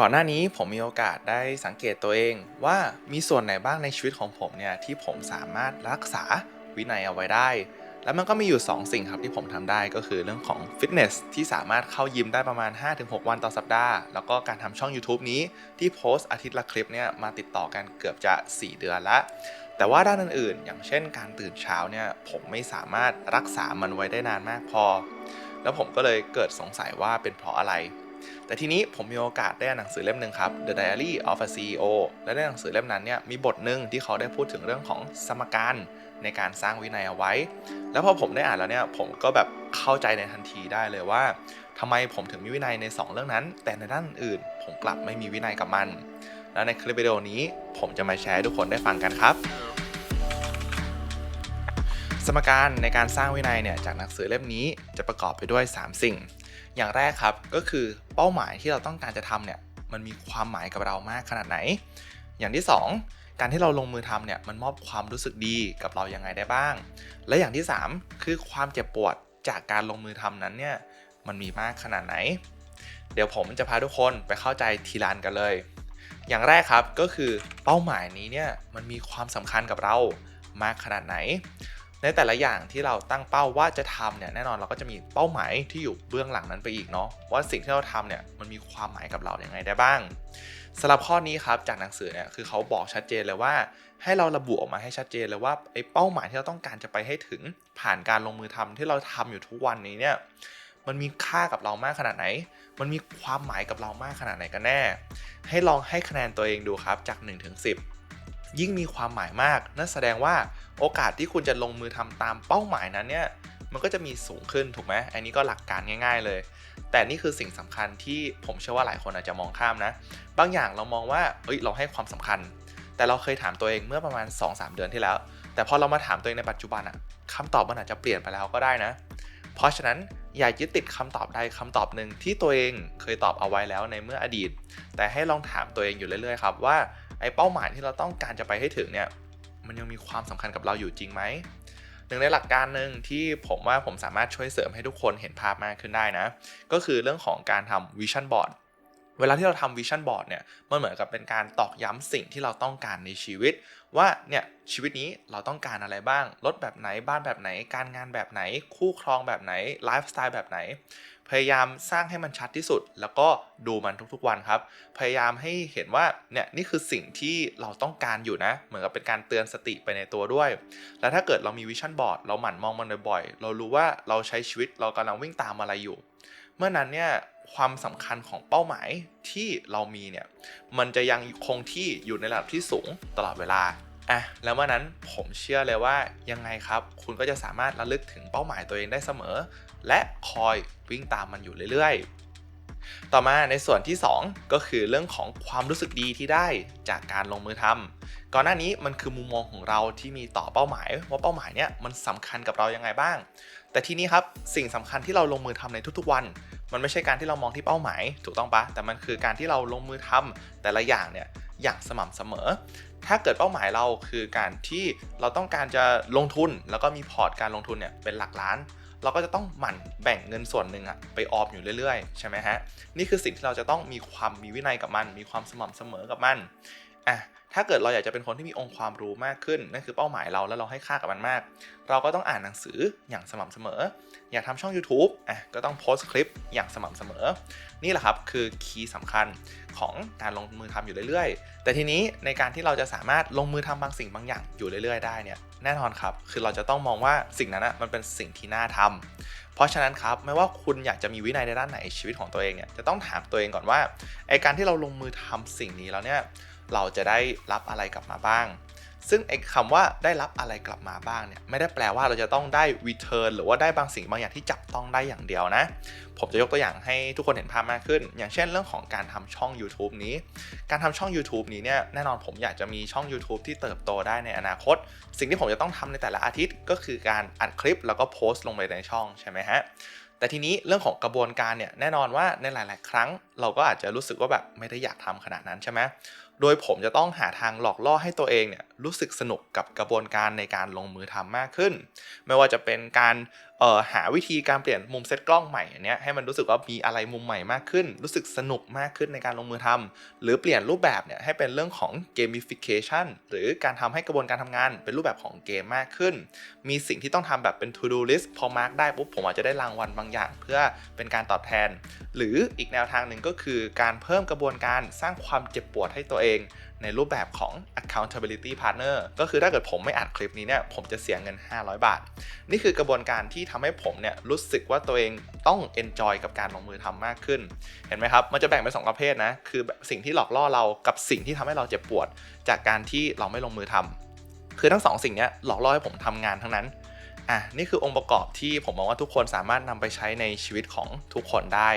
ก่อนหน้านี้ผมมีโอกาสได้สังเกตตัวเองว่ามีส่วนไหนบ้างในชีวิตของผมเนี่ยที่ผมสามารถรักษาวินัยเอาไว้ได้ แล้วมันก็มีอยู่ 2 สิ่งครับที่ผมทำได้ก็คือเรื่องของฟิตเนสที่สามารถเข้ายิมได้ประมาณ 5-6 วันต่อสัปดาห์ แล้วก็การทำช่อง YouTube นี้ที่โพสต์อาทิตย์ละคลิปเนี่ยมาติดต่อกันเกือบจะ 4 เดือนละแต่ว่าด้านอื่นๆ อย่างเช่นการตื่นเช้าเนี่ยผมไม่สามารถรักษามันไว้ได้นานมากพอ แล้วผมก็เลยเกิดสงสัยว่าเป็นเพราะอะไร แต่ทีนี้ผมมีโอกาสได้อ่านหนังสือเล่มหนึ่งครับ The Diary of a CEO และในหนังสือเล่มนั้นเนี่ยมีบทหนึ่งที่เขาได้พูดถึงเรื่องของสมการในการสร้างวินัยเอาไว้ แล้วพอผมได้อ่านแล้วเนี่ยผมก็แบบเข้าใจในทันทีได้เลยว่าทำไมผมถึงมีวินัยใน 2 เรื่องนั้น แต่ในด้านอื่น ผมกลับไม่มีวินัยกับมัน แล้วในคลิปวิดีโอนี้ผมจะมาแชร์ให้ทุกคนได้ฟังกันครับสมการในการสร้างวินัยเนี่ยจากหนังสือเล่มนี้จะประกอบไปด้วย 3 สิ่ง อย่างแรกครับก็คือเป้าหมายที่เราต้องการจะทำเนี่ยมันมีความหมายกับเรามากขนาดไหน อย่างที่ 2 การที่เราลงมือทำเนี่ยมันมอบความรู้สึกดีกับเรายังไงได้บ้าง และอย่างที่ 3 คือความเจ็บปวดจากการลงมือทำนั้นเนี่ยมันมีมากขนาดไหน เดี๋ยวผมจะพาทุกคนไปเข้าใจทีละอันกันเลย อย่างแรกครับก็คือเป้าหมายนี้เนี่ยมันมีความสำคัญกับเรามากขนาดไหน ในแต่ละอย่างที่เราตั้งเป้าว่าจะทำเนี่ยแน่นอนเราก็จะมีเป้าหมายที่อยู่เบื้องหลังนั้นไปอีกเนาะว่าสิ่งที่เราทำเนี่ยมันมีความหมายกับเราอย่างไงได้บ้างสำหรับข้อนี้ครับจากหนังสือเนี่ยคือเขาบอกชัดเจนเลยว่า ให้เราระบุออกมาให้ชัดเจนเลยว่าไอ้เป้าหมายที่เราต้องการจะไปให้ถึงผ่านการลงมือทำที่เราทำอยู่ทุกวันนี้เนี่ยมันมีค่ากับเรามากขนาดไหน มันมีความหมายกับเรามากขนาดไหนกันแน่ ให้ลองให้คะแนนตัวเองดูครับจาก1ถึง10 ยิ่งมีความหมายมาก นั่นแสดงว่าโอกาสที่คุณจะลงมือทำตามเป้าหมายนั้นเนี่ยมันก็จะมีสูงขึ้นถูกไหมอันนี้ก็หลักการง่าย ๆ เลย แต่นี่คือสิ่งสำคัญที่ผมเชื่อว่าหลายคนอาจจะมองข้ามนะ บางอย่างเรามองว่าเอ้ยเราให้ความสำคัญ แต่เราเคยถามตัวเองเมื่อประมาณ 2-3 เดือนที่แล้ว แต่พอเรามาถามตัวเองในปัจจุบันอะคำตอบมันอาจจะเปลี่ยนไปแล้วก็ได้นะ เพราะฉะนั้นอย่ายึดติดคำตอบใดคำตอบหนึ่งที่ตัวเองเคยตอบเอาไว้แล้วในเมื่ออดีต แต่ให้ลองถามตัวเองอยู่เรื่อยๆครับว่า ไอ้เป้าหมายที่เราต้องการจะไปให้ถึงเนี่ยมันยังมีความสำคัญกับเราอยู่จริงไหมหนึ่งในหลักการหนึ่งที่ผมว่าผมสามารถช่วยเสริมให้ทุกคนเห็นภาพมากขึ้นได้นะ ก็คือเรื่องของการทำวิชั่นบอร์ดเวลาที่เราทำวิชั่นบอร์ดเนี่ยมันเหมือนกับเป็นการตอกย้ำสิ่งที่เราต้องการในชีวิต ว่าเนี่ยชีวิตนี้เราต้องการอะไรบ้างรถแบบไหนบ้านแบบไหน การงานแบบไหน คู่ครองแบบไหนไลฟ์สไตล์แบบไหน พยายามสร้างให้มันชัดที่สุด แล้วก็ดูมันทุกๆวันครับ พยายามให้เห็นว่าเนี่ยนี่คือสิ่งที่เราต้องการอยู่นะ เหมือนกับเป็นการเตือนสติไปในตัวด้วย แล้วถ้าเกิดเรามีวิชั่นบอร์ดเราหมั่นมองมันบ่อยๆ เรารู้ว่าเราใช้ชีวิตเรากำลังวิ่งตามอะไรอยู่ เมื่อนั้นเนี่ยความสำคัญของเป้าหมายที่เรามีเนี่ยมันจะยังคงที่อยู่ในระดับที่สูงตลอดเวลาอะแล้วเมื่อนั้นผมเชื่อเลยว่ายังไงครับ คุณก็จะสามารถระลึกถึงเป้าหมายตัวเองได้เสมอ และคอยวิ่งตามมันอยู่เรื่อยๆ ต่อมาในส่วนที่ 2 ก็คือเรื่องของความรู้สึกดีที่ได้จากการลงมือทำก่อนหน้านี้มันคือมุมมองของเราที่มีต่อเป้าหมาย ว่าเป้าหมายเนี้ยมันสำคัญกับเรายังไงบ้าง แต่ทีนี้ครับสิ่งสำคัญที่เราลงมือทำในทุกๆวัน มันไม่ใช่การที่เรามองที่เป้าหมาย ถูกต้องปะแต่มันคือการที่เราลงมือทำแต่ละอย่างเนี่ยอย่างสม่ำเสมอ ถ้าเกิดเป้าหมายเราคือการที่เราต้องการจะลงทุน แล้วก็มีพอร์ตการลงทุนเนี่ยเป็นหลักล้าน เราก็จะต้องหมั่นแบ่งเงินส่วนหนึ่งอะไปออมอยู่เรื่อยๆ ใช่ไหมฮะ นี่คือสิ่งที่เราจะต้องมีความมีวินัยกับมัน มีความสม่ำเสมอกับมันอะ ถ้าเกิดเราอยากจะเป็นคนที่มีองค์ความรู้มากขึ้นนั่นคือเป้าหมายเราแล้วเราให้ค่ากับมันมาก เราก็ต้องอ่านหนังสืออย่างสม่ำเสมอ อยากทำช่อง YouTube อะก็ต้องโพสต์คลิปอย่างสม่ำเสมอ นี่แหละครับคือคีย์สำคัญของการลงมือทำอยู่เรื่อยๆ แต่ทีนี้ในการที่เราจะสามารถลงมือทำบางสิ่งบางอย่างอยู่เรื่อยๆ ได้เนี่ยแน่นอนครับ คือเราจะต้องมองว่าสิ่งนั้นนะมันเป็นสิ่งที่น่าทำเพราะฉะนั้นครับไม่ว่าคุณอยากจะมีวินัยในด้านไหนชีวิตของตัวเองเนี่ยจะต้องถามตัวเองก่อนว่าไอการที่เราลงมือทำสิ่งนี้แล้วเนี่ย เราจะได้รับอะไรกลับมาบ้าง ซึ่งไอ้คำว่าได้รับอะไรกลับมาบ้างเนี่ยไม่ได้แปลว่าเราจะต้องได้ return หรือว่าได้บางสิ่งบางอย่างที่จับต้องได้อย่างเดียวนะ ผมจะยกตัวอย่างให้ทุกคนเห็นภาพมากขึ้น อย่างเช่นเรื่องของการทำช่อง YouTube นี้ การทำช่อง YouTube นี้เนี่ยแน่นอนผมอยากจะมีช่อง YouTube ที่เติบโตได้ในอนาคต สิ่งที่ผมจะต้องทำในแต่ละอาทิตย์ก็คือการอัดคลิปแล้วก็โพสต์ลงไปในช่องใช่ไหมฮะแต่ทีนี้เรื่องของกระบวนการเนี่ยแน่นอนว่าในหลาย ๆ ครั้ง เราก็อาจจะรู้สึกว่าแบบไม่ได้อยากทำขนาดนั้นใช่ไหม โดยผมจะต้องหาทางหลอกล่อให้ตัวเองเนี่ยรู้สึกสนุกกับกระบวนการในการลงมือทำมากขึ้น ไม่ว่าจะเป็นการ อ่อหาวิธีการเปลี่ยนมุมเซตกล้องใหม่อันเนี้ยให้มันรู้สึกว่ามีอะไรมุมใหม่มากขึ้น รู้สึกสนุกมากขึ้นในการลงมือทำหรือเปลี่ยนรูปแบบเนี่ยให้เป็นเรื่องของ gamification หรือการทำให้กระบวนการทำงานเป็นรูปแบบของเกมมากขึ้น มีสิ่งที่ต้องทำแบบเป็น to do list พอมาร์กได้ปุ๊บผมอาจจะได้รางวัลบางอย่าง เพื่อเป็นการตอบแทน หรืออีกแนวทางหนึ่งก็คือการเพิ่มกระบวนการสร้างความเจ็บปวดให้ตัวเอง ในรูปแบบของ accountability partner ก็คือถ้าเกิดผมไม่อัดคลิปนี้เนี่ยผมจะเสียเงิน 500 บาท นี่คือกระบวนการที่ทำให้ผมเนี่ยรู้สึกว่าตัวเองต้อง enjoy กับการลงมือทำมากขึ้น เห็นไหมครับ มันจะแบ่งเป็นสองประเภทนะ คือสิ่งที่หลอกล่อเรากับสิ่งที่ทำให้เราเจ็บปวด จากการที่เราไม่ลงมือทำคือทั้งสองสิ่งเนี้ยหลอกล่อให้ผมทำงานทั้งนั้นอะนี่คือองค์ประกอบที่ผมมองว่าทุกคนสามารถนำไปใช้ในชีวิตของทุกคนได้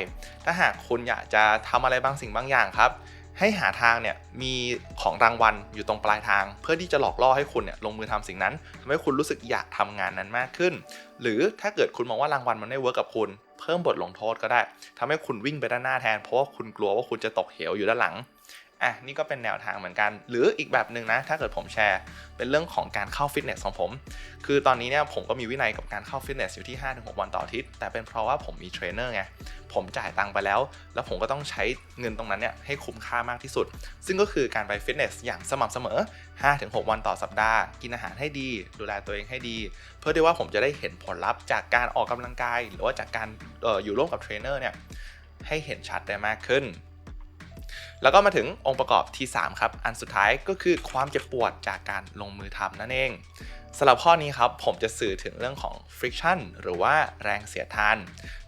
ถ้าหากคุณอยากจะทำอะไรบางสิ่งบางอย่างครับ ให้หาทางเนี่ยมีของรางวัลอยู่ตรงปลายทาง เพื่อที่จะหลอกล่อให้คุณเนี่ยลงมือทำสิ่งนั้นทำให้คุณรู้สึกอยากทำงานนั้นมากขึ้น หรือถ้าเกิดคุณมองว่ารางวัลมันไม่เวิร์กกับคุณเพิ่มบทลงโทษก็ได้ทำให้คุณวิ่งไปด้านหน้าแทน เพราะว่าคุณกลัวว่าคุณจะตกเหวอยู่ด้านหลัง อะนี่ก็เป็นแนวทางเหมือนกัน หรืออีกแบบหนึ่งนะ ถ้าเกิดผมแชร์เป็นเรื่องของการเข้าฟิตเนสของผม คือตอนนี้เนี่ยผมก็มีวินัยกับการเข้าฟิตเนสอยู่ที่ 5-6 วันต่ออาทิตย์แต่เป็นเพราะว่าผมมีเทรนเนอร์ไง ผมจ่ายตังค์ไปแล้ว แล้วผมก็ต้องใช้เงินตรงนั้นเนี่ยให้คุ้มค่ามากที่สุด ซึ่งก็คือการไปฟิตเนสอย่างสม่ำเสมอ 5-6 วันต่อสัปดาห์ กินอาหารให้ดี ดูแลตัวเองให้ดี เพื่อที่ว่าผมจะได้เห็นผลลัพธ์จากการออกกำลังกาย หรือว่าจากการอออยู่ร่วมกับเทรนเนอร์เนี่ยให้เห็นชัดได้มากขึ้น แล้วก็มาถึงองค์ประกอบที่ 3 ครับ อันสุดท้ายก็คือความเจ็บปวดจากการลงมือทำนั่นเองสำหรับข้อนี้ครับ ผมจะสื่อถึงเรื่องของ friction หรือว่าแรงเสียดทาน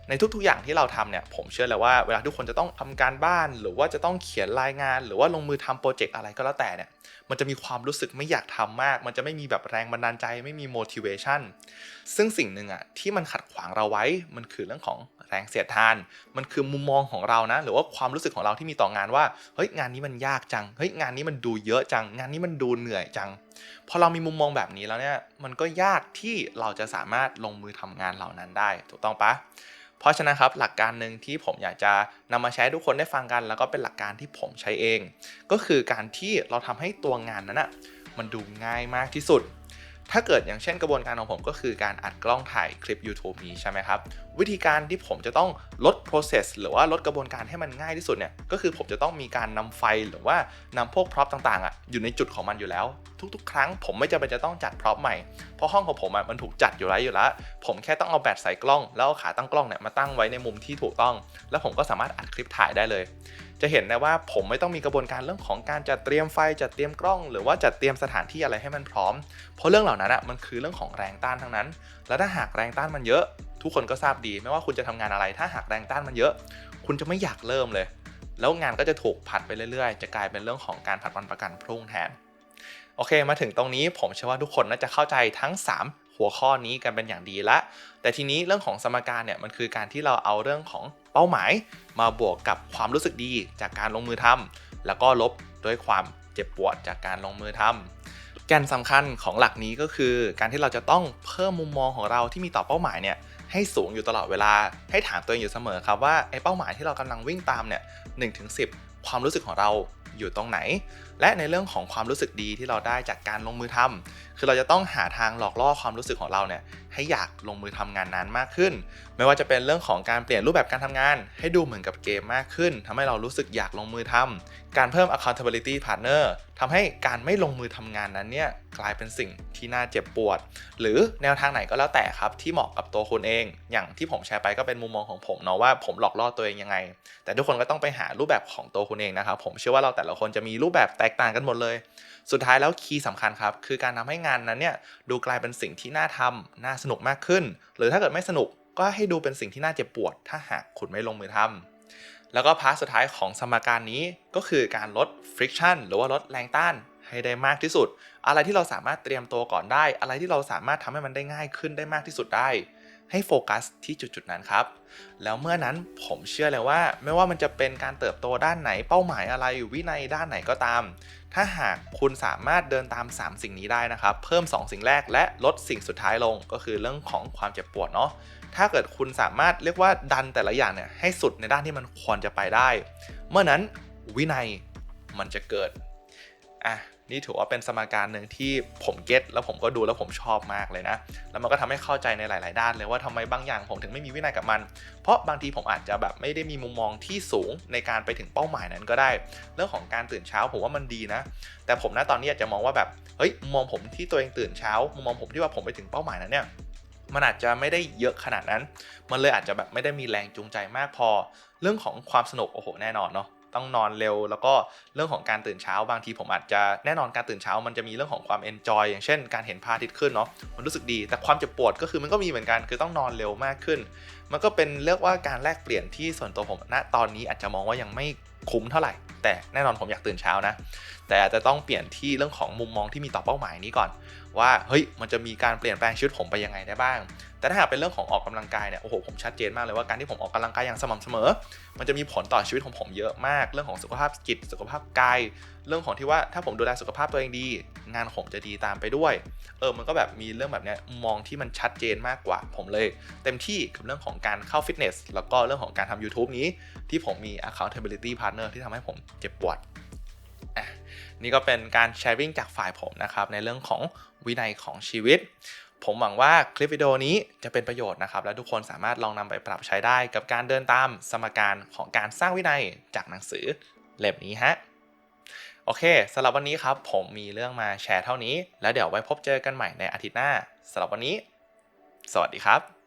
ในทุกๆอย่างที่เราทำเนี่ย ผมเชื่อเลยว่าเวลาทุกคนจะต้องทำการบ้าน หรือว่าจะต้องเขียนรายงาน หรือว่าลงมือทำโปรเจกต์อะไรก็แล้วแต่เนี่ย มันจะมีความรู้สึกไม่อยากทำมาก มันจะไม่มีแบบแรงบันดาลใจ ไม่มี motivation ซึ่งสิ่งหนึ่งอะที่มันขัดขวางเราไว้ มันคือเรื่องของ แรงเสียดทาน มันคือมุมมองของเรานะ หรือว่าความรู้สึกของเราที่มีต่องานว่าเฮ้ยงานนี้มันยากจังเฮ้ยงานนี้มันดูเยอะจัง งานนี้มันดูเหนื่อยจังพอเรามีมุมมองแบบนี้แล้วเนี่ยมันก็ยากที่เราจะสามารถลงมือทำงานเหล่านั้นได้ ถูกต้องปะเพราะฉะนั้นครับหลักการหนึ่งที่ผมอยากจะนำมาใช้ทุกคนได้ฟังกัน แล้วก็เป็นหลักการที่ผมใช้เอง ก็คือการที่เราทำให้ตัวงานนั้นอะมันดูง่ายมากที่สุดถ้าเกิดอย่างเช่นกระบวนการของผมก็คือการอัดกล้องถ่ายคลิป YouTube นี้ใช่ไหมครับ วิธีการที่ผมจะต้องลด process หรือว่าลดกระบวนการให้มันง่ายที่สุดเนี่ยก็คือผมจะต้องมีการนำไฟหรือว่านำพวกพร็อพต่างๆอะอยู่ในจุดของมันอยู่แล้ว ทุกๆ ครั้งผมไม่จำเป็นจะต้องจัดพร็อพใหม่ เพราะห้องของผมอะมันถูกจัดอยู่แล้วอยู่แล้ว ผมแค่ต้องเอาแบตใส่กล้อง แล้วเอาขาตั้งกล้องเนี่ยมาตั้งไว้ในมุมที่ถูกต้อง แล้วผมก็สามารถอัดคลิปถ่ายได้เลย จะเห็นได้ว่าผมไม่ต้องมีกระบวนการเรื่องของการจัดเตรียมไฟจัดเตรียมกล้อง หรือว่าจัดเตรียมสถานที่อะไรให้มันพร้อม เพราะเรื่องเหล่านั้นอะมันคือเรื่องของแรงต้านทั้งนั้น แล้วถ้าหากแรงต้านมันเยอะ ทุกคนก็ทราบดี ไม่ว่าคุณจะทำงานอะไร ถ้าหากแรงต้านมันเยอะ คุณจะไม่อยากเริ่มเลย แล้วงานก็จะถูกผัดไปเรื่อยๆ จะกลายเป็นเรื่องของการผัดวันประกันพรุ่งแทน โอเค มาถึงตรงนี้ผมเชื่อว่าทุกคนน่าจะเข้าใจทั้ง 3 หัวข้อนี้กันเป็นอย่างดีละ แต่ทีนี้เรื่องของสมการเนี่ยมันคือการที่เราเอาเรื่องของเป้าหมาย มาบวกกับความรู้สึกดีจากการลงมือทำแล้วก็ลบด้วยความเจ็บปวดจากการลงมือทำแกนสำคัญของหลักนี้ก็คือ การที่เราจะต้องเพิ่มมุมมองของเราที่มีต่อเป้าหมายเนี่ย ให้สูงอยู่ตลอดเวลา ให้ถามตัวเองอยู่เสมอครับว่าไอ้เป้าหมายที่เรากำลังวิ่งตามเนี่ยหนึ่งถึงสิความรู้สึกของเราอยู่ตรงไหน และในเรื่องของความรู้สึกดีที่เราได้จากการลงมือทำคือเราจะต้องหาทางหลอกล่อความรู้สึกของเราเนี่ยให้อยากลงมือทำงานนั้นมากขึ้น ไม่ว่าจะเป็นเรื่องของการเปลี่ยนรูปแบบการทำงาน ให้ดูเหมือนกับเกมมากขึ้นทำให้เรารู้สึกอยากลงมือทำการเพิ่ม accountability partner ทำให้การไม่ลงมือทำงานนั้นเนี่ยกลายเป็นสิ่งที่น่าเจ็บปวด หรือแนวทางไหนก็แล้วแต่ครับที่เหมาะกับตัวคุณเอง อย่างที่ผมแชร์ไปก็เป็นมุมมองของผมเนาะว่าผมหลอกล่อตัวเองยังไง แต่ทุกคนก็ต้องไปหารูปแบบของตัวคุณเองนะครับผมเชื่อว่าเราแต่ละคนจะมีรูปแบบแตกต่างกันหมดเลย สุดท้ายแล้วคีย์สำคัญครับ คือการทำให้งานนั้นเนี่ยดูกลายเป็นสิ่งที่น่าทำน่าสนุกมากขึ้น หรือถ้าเกิดไม่สนุกก็ให้ดูเป็นสิ่งที่น่าเจ็บปวด ถ้าหากคุณไม่ลงมือทำแล้วก็พาร์ทสุดท้ายของสมการนี้ก็คือการลด friction หรือว่าลดแรงต้านให้ได้มากที่สุด อะไรที่เราสามารถเตรียมตัวก่อนได้ อะไรที่เราสามารถทำให้มันได้ง่ายขึ้นได้มากที่สุดได้ ให้โฟกัสที่จุดๆนั้นครับ แล้วเมื่อนั้นผมเชื่อเลยว่า ไม่ว่ามันจะเป็นการเติบโตด้านไหนเป้าหมายอะไรวินัยด้านไหนก็ตาม ถ้าหากคุณสามารถเดินตาม 3 สิ่งนี้ได้นะครับ เพิ่ม 2 สิ่งแรกและลดสิ่งสุดท้ายลงก็คือเรื่องของความเจ็บปวดเนาะถ้าเกิดคุณสามารถเรียกว่าดันแต่ละอย่างเนี่ยให้สุดในด้านที่มันควรจะไปได้ เมื่อนั้นวินัยมันจะเกิดอะ นี่ถือว่าเป็นสมการหนึ่งที่ผมเก็ตแล้วผมก็ดูแล้วผมชอบมากเลยนะ แล้วมันก็ทำให้เข้าใจในหลาย ๆ ด้านเลยว่าทำไมบางอย่างผมถึงไม่มีวินัยกับมัน เพราะบางทีผมอาจจะแบบไม่ได้มีมุมมองที่สูงในการไปถึงเป้าหมายนั้นก็ได้ เรื่องของการตื่นเช้าผมว่ามันดีนะ แต่ผมนะตอนนี้อาจจะมองว่าแบบเฮ้ยมุมมองผมที่ตัวเองตื่นเช้ามุมมองผมที่ว่าผมไปถึงเป้าหมายนั้นเนี่ยมันอาจจะไม่ได้เยอะขนาดนั้น มันเลยอาจจะแบบไม่ได้มีแรงจูงใจมากพอ เรื่องของความสนุกโอ้โหแน่นอนเนาะ ต้องนอนเร็ว แล้วก็เรื่องของการตื่นเช้าบางทีผมอาจจะแน่นอนการตื่นเช้า มันจะมีเรื่องของความเอนจอยอย่างเช่น การเห็นพระอาทิตย์ขึ้นเนาะมันรู้สึกดี แต่ความเจ็บปวดก็คือมันก็มีเหมือนกันคือต้องนอนเร็วมากขึ้น มันก็เป็นเรียกว่าการแลกเปลี่ยนที่ส่วนตัวผมณตอนนี้อาจจะมองว่ายังไม่คุ้มเท่าไหร่ แต่แน่นอนผมอยากตื่นเช้านะ แต่อาจจะต้องเปลี่ยนที่เรื่องของมุมมองที่มีต่อเป้าหมายนี้ก่อน ว่าเฮ้ยมันจะมีการเปลี่ยนแปลงชีวิตผมไปยังไงได้บ้าง แต่ถ้าหากเป็นเรื่องของออกกำลังกายเนี่ยโอ้โหผมชัดเจนมากเลยว่าการที่ผมออกกำลังกายอย่างสม่ำเสมอ มันจะมีผลต่อชีวิตของผมเยอะมาก เรื่องของสุขภาพจิตสุขภาพกาย เรื่องของที่ว่าถ้าผมดูแลสุขภาพตัวเองดี งานผมจะดีตามไปด้วย เออมันก็แบบมีเรื่องแบบนี้มองที่มันชัดเจนมากกว่า ผมเลย เต็มที่กับเรื่องของการเข้าฟิตเนสแล้วก็เรื่องของการทำ YouTube นี้ ที่ผมมี accountability partner ที่ทำให้ผมเจ็บปวดนี่ก็เป็นการแชร์วิ่งจากฝ่ายผมนะครับในเรื่องของวินัยของชีวิต ผมหวังว่าคลิปวิดีโอนี้จะเป็นประโยชน์นะครับ และทุกคนสามารถลองนำไปปรับใช้ได้กับการเดินตามสมการของการสร้างวินัยจากหนังสือเล่มนี้ฮะโอเคสำหรับวันนี้ครับ ผมมีเรื่องมาแชร์เท่านี้ แล้วเดี๋ยวไว้พบเจอกันใหม่ในอาทิตย์หน้าสำหรับวันนี้ สวัสดีครับ